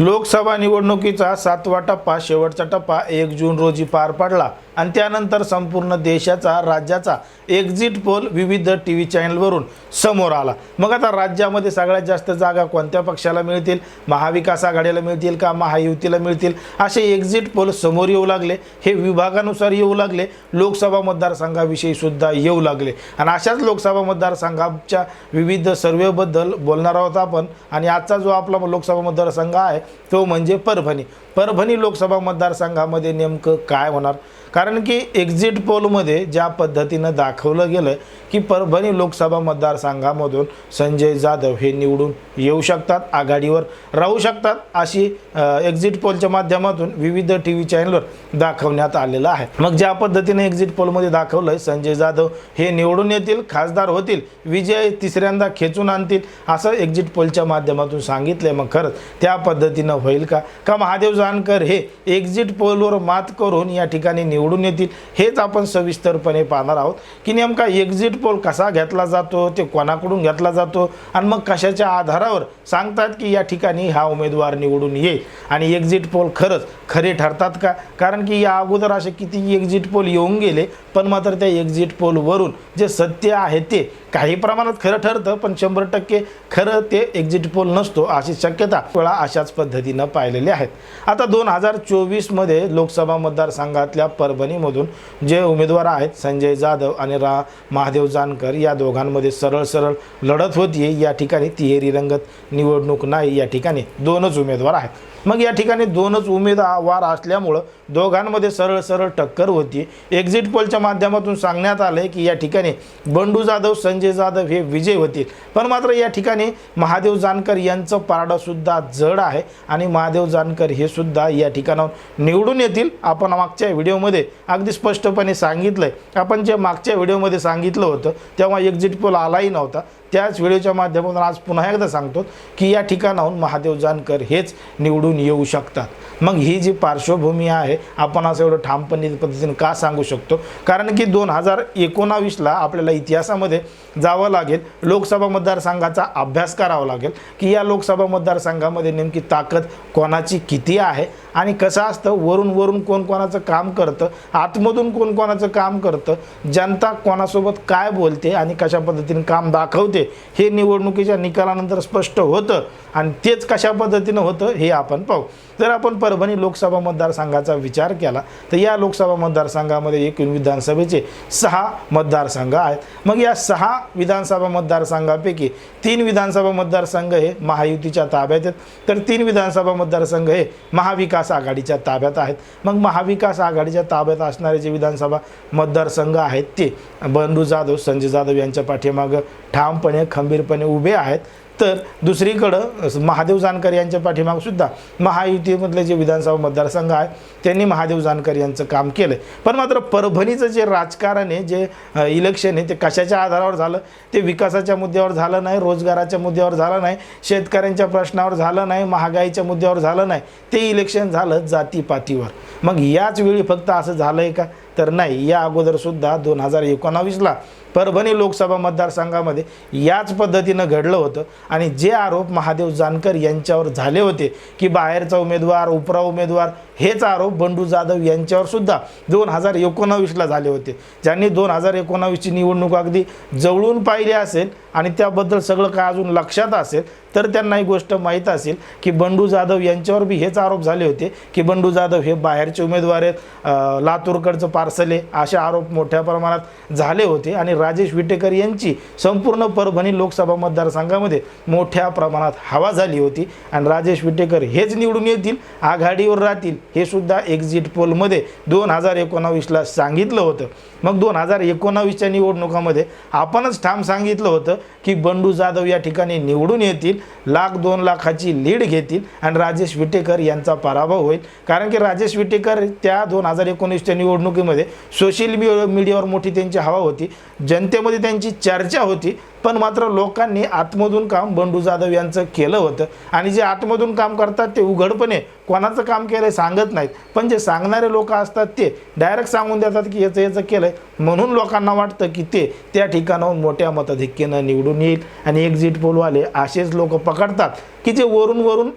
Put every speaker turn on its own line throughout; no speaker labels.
लोकसभा निवडणुकीचा सातवा टप्पा शेवटचा टप्पा एक जून रोजी पार पडला आणि त्यानंतर संपूर्ण देशाचा राज्याचा एक्झिट पोल विविध टी व्ही चॅनलवरून समोर आला. मग आता राज्यामध्ये सगळ्यात जास्त जागा कोणत्या पक्षाला मिळतील? महाविकास आघाडीला मिळतील का? महायुतीला मिळतील? असे एक्झिट पोल समोर येऊ लागले. हे विभागानुसार येऊ लागले. लोकसभा मतदारसंघाविषयी सुद्धा येऊ लागले. आणि अशाच लोकसभा मतदारसंघाच्या विविध सर्वेबद्दल बोलणार आहोत आपण. आणि आजचा जो आपला लोकसभा मतदारसंघ आहे तो म्हणजे परभणी. परभणी लोकसभा मतदारसंघामध्ये नेमकं काय होणार? कारण की एक्झिट पोलमध्ये ज्या पद्धतीनं दाखवलं गेलं की परभणी लोकसभा मतदारसंघामधून संजय जाधव हे निवडून येऊ शकतात आघाडीवर राहू शकतात अशी एक्झिट पोलच्या माध्यमातून विविध टी व्ही चॅनलवर दाखवण्यात आलेलं आहे. मग ज्या पद्धतीने एक्झिट पोलमध्ये दाखवलं आहे संजय जाधव हे निवडून येतील खासदार होतील विजय तिसऱ्यांदा खेचून आणतील असं एक्झिट पोलच्या माध्यमातून सांगितलं मग खरंच. त्या पद्धती पद्धतीनं होईल का? का महादेव जानकर हे एक्झिट पोलवर मात करून या ठिकाणी निवडून येतील हेच आपण सविस्तरपणे पाहणार आहोत. की नेमका एक्झिट पोल कसा घेतला जातो ते कोणाकडून घेतला जातो आणि मग कशाच्या आधारावर सांगतात की या ठिकाणी हा उमेदवार निवडून येईल? आणि एक्झिट पोल खरंच खरे ठरतात का? कारण की या अगोदर असे किती एक्झिट पोल येऊन गेले पण मात्र त्या एक्झिट पोलवरून जे सत्य आहे ते काही प्रमाणात खरं ठरतं पण शंभर टक्के खरं ते एक्झिट पोल नसतो अशी शक्यता वेळा अशाच पद्धतीनं पाहिलेले आहेत. आता दोन हजार चोवीसमध्ये लोकसभा मतदारसंघातल्या परभणीमधून जे उमेदवार आहेत संजय जाधव आणि रा महादेव जानकर या दोघांमध्ये सरळ सरळ लढत होती या ठिकाणी तिहेरी रंगत निवडणूक नाही या ठिकाणी दोनच उमेदवार आहेत. मग या ठिकाणी दोनच उमेदवार असल्यामुळं दोघांमध्ये सरळ सरळ टक्कर होती एक्झिट पोलच्या माध्यमातून सांगण्यात आलं की या ठिकाणी बंडू जाधव संजय जाधव हे विजय होतील. पण मात्र या ठिकाणी महादेव जानकर यांचं पारडंसुद्धा जड आहे आणि महादेव जानकर हे सुद्धा या ठिकाणाहून निवडून येतील. आपण मागच्या व्हिडिओमध्ये अगदी स्पष्टपणे सांगितलं आहे आपण जे मागच्या व्हिडिओमध्ये सांगितलं होतं तेव्हा एक्झिट पोल आलाही नव्हता. त्याच व्हिडिओच्या माध्यमातून आज पुन्हा एकदा सांगतो की या ठिकाणाहून महादेव जानकर हेच निवडून येऊ शकतात. मग ही जी पार्श्वभूमी आहे आपण असं एवढं ठामपणे पद्धतीने का सांगू शकतो? कारण की दोन हजार एकोणावीसला आपल्याला इतिहासामध्ये जावं लागेल लोकसभा मतदारसंघाचा अभ्यास करावा लागेल की या लोकसभा मतदारसंघामध्ये नेमकी ताकद कोणाची किती आहे? आणि कसं असतं वरून वरून कोण कोणाचं काम करतं आतमधून कोण कोणाचं काम करतं जनता कोणासोबत काय बोलते आणि कशा पद्धतीने काम दाखवते हे निवडणुकीच्या निकालानंतर स्पष्ट होतं आणि तेच कशा पद्धतीनं होतं हे आपण पाहू. जर आपण परभणी लोकसभा मतदारसंघाचा विचार केला तर या लोकसभा मतदारसंघामध्ये एकूण विधानसभेचे सहा मतदारसंघ आहेत. मग या सहा विधानसभा मतदारसंघापैकी तीन विधानसभा मतदारसंघ हे महायुतीच्या ताब्यात आहेत. तर तीन विधानसभा मतदारसंघ हे महाविकास आघाडीच्या ताब्यात आहेत. मग महाविकास आघाडीच्या ताब्यात असणारे जे विधानसभा मतदारसंघ आहेत ते बंडू जाधव संजय जाधव यांच्या पाठीमागं ठामपणे खंबीरपणे उभे आहेत. तर दुसरीकडं महादेव जानकर यांच्या पाठीमाग सुद्धा महायुतीमधले जे विधानसभा मतदारसंघ आहे त्यांनी महादेव जानकर यांचं काम केलं पण मात्र परभणीचं जे राजकारण आहे जे इलेक्शन आहे ते कशाच्या आधारावर झालं? ते विकासाच्या मुद्द्यावर झालं नाही रोजगाराच्या मुद्द्यावर झालं नाही शेतकऱ्यांच्या प्रश्नावर झालं नाही महागाईच्या मुद्द्यावर झालं नाही. ते इलेक्शन झालं जातीपातीवर. मग याच वेळी फक्त असं झालं आहे का? तर नाही. या अगोदरसुद्धा दोन हजार एकोणावीसला परभणी लोकसभा मतदारसंघामध्ये याच पद्धतीनं घडलं होतं. आणि जे आरोप महादेव जानकर यांच्यावर झाले होते की बाहेरचा उमेदवार उपरा उमेदवार हेच आरोप बंडू जाधव यांच्यावर सुद्धा दोन हजार एकोणावीसला झाले होते. ज्यांनी दोन हजार एकोणावीसची निवडणूक अगदी जवळून पाहिली असेल आणि त्याबद्दल सगळं काय अजून लक्षात असेल तर त्यांना ही गोष्ट माहीत असेल की बंडू जाधव यांच्यावर बी हेच आरोप झाले होते की बंडू जाधव हे बाहेरचे उमेदवार आहेत लातूरकडचं पार्सल आहे असे आरोप मोठ्या प्रमाणात झाले होते. आणि राजेश विटेकर यांची संपूर्ण परभणी लोकसभा मतदारसंघामध्ये मोठ्या प्रमाणात हवा झाली होती. आणि राजेश विटेकर हेच निवडून येतील आघाडीवर राहतील हे सुद्धा एक्झिट पोलमध्ये दोन हजार एकोणावीसला सांगितलं होतं. मग दोन हजार एकोणावीसच्या निवडणुकामध्ये आपणच ठाम सांगितलं होतं की बंडू जाधव या ठिकाणी निवडून येतील लाख दोन लाखाची लीड घेतील आणि राजेश विटेकर यांचा पराभव होईल. कारण की राजेश विटेकर त्या दोन हजार एकोणीसच्या निवडणुकीमध्ये सोशल मीडियावर मोठी त्यांची हवा होती. जनतेमध्ये त्यांची चर्चा होती पण मात्र लोकांनी आतमधून काम बंडू जाधव यांचं केलं होतं. आणि जे आतमधून काम करतात ते उघडपणे कोणाचं काम केलं सांगत नाहीत. पण जे सांगणारे लोक असतात ते डायरेक्ट सांगून देतात की याचं याचं केलं आहे म्हणून लोकांना वाटतं की ते त्या ठिकाणाहून मोठ्या मताधिक्यानं निवडून येईल. आणि एक्झिट पोलवाले असेच लोक पकडतात की जे वरून वरून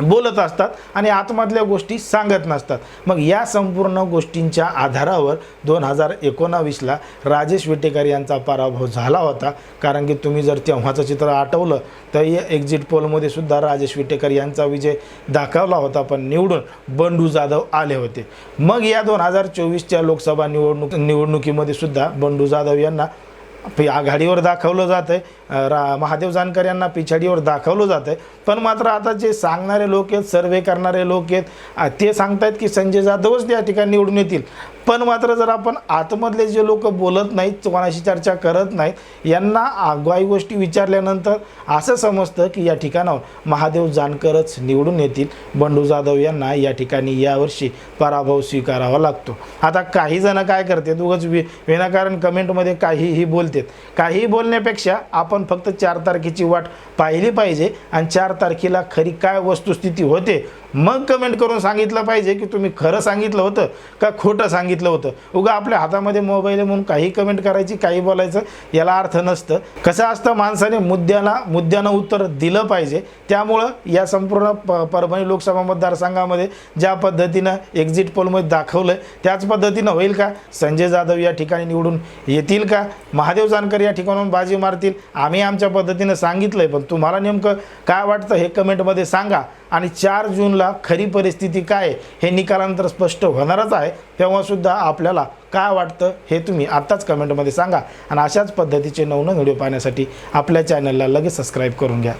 बोलत असतात आणि आतमधल्या गोष्टी सांगत नसतात. मग या संपूर्ण गोष्टींच्या आधारावर दोन हजार एकोणावीसला राजेश विटेकर यांचा पराभव झाला होता. कारण की तुम्ही जर तेव्हाचं चित्र आठवलं तर या एक्झिट पोलमध्ये सुद्धा राजेश विटेकर यांचा विजय दाखवला होता पण निवडून बंडू जाधव आले होते. मग या दोन हजार चोवीसच्या लोकसभा निवडणूक निवडणुकीमध्ये सुद्धा बंडू जाधव यांना आघाडीवर दाखवलं जात आहे रा महादेव जानकर यांना पिछाडीवर दाखवलं जात आहे पण मात्र आता जे सांगणारे लोक आहेत सर्वे करणारे लोक आहेत ते सांगतायत की संजय जाधवच त्या ठिकाणी निवडून येतील. पण मात्र जर आपण आतमधले जे लोक बोलत नाहीत कोणाशी चर्चा करत नाहीत यांना आगवाई गोष्टी विचारल्यानंतर असं समजतं की या ठिकाणावर महादेव जानकरच निवडून येतील. बंडू जाधव यांना या ठिकाणी यावर्षी पराभव स्वीकारावा लागतो. आता काही जण काय करतात? उगाच वि विनाकारण कमेंटमध्ये काहीही बोलतात. काहीही बोलण्यापेक्षा आपण फक्त चार तारखेची वाट पाहिली पाहिजे. आणि चार तारखेला खरी काय वस्तुस्थिती होते? मग कमेंट करून सांगितलं पाहिजे की तुम्ही खरं सांगितलं होतं का खोटं सांगितलं होतं? उगा आपल्या हातामध्ये मोबाईल आहे म्हणून काही कमेंट करायची काही बोलायचं याला अर्थ नसतं. कसं असतं माणसाने मुद्द्याला मुद्द्यानं उत्तर दिलं पाहिजे. त्यामुळं या संपूर्ण प परभणी लोकसभा मतदारसंघामध्ये ज्या पद्धतीनं एक्झिट पोलमध्ये दाखवलं त्याच पद्धतीनं होईल का? संजय जाधव या ठिकाणी निवडून येतील का? महादेव जानकर या ठिकाणून बाजी मारतील? आम्ही आमच्या पद्धतीनं सांगितलं आहे पण तुम्हाला नेमकं काय वाटतं हे कमेंटमध्ये सांगा. आणि चार जून जूनला खरी परिस्थिती काय आहे हे निकालानंतर स्पष्ट होणारच आहे. तेव्हासुद्धा आपल्याला काय वाटतं हे तुम्ही आत्ताच कमेंटमध्ये सांगा. आणि अशाच पद्धतीचे नवनवीन व्हिडिओ पाहण्यासाठी आपल्या चॅनलला लगेच सबस्क्राईब करून घ्या.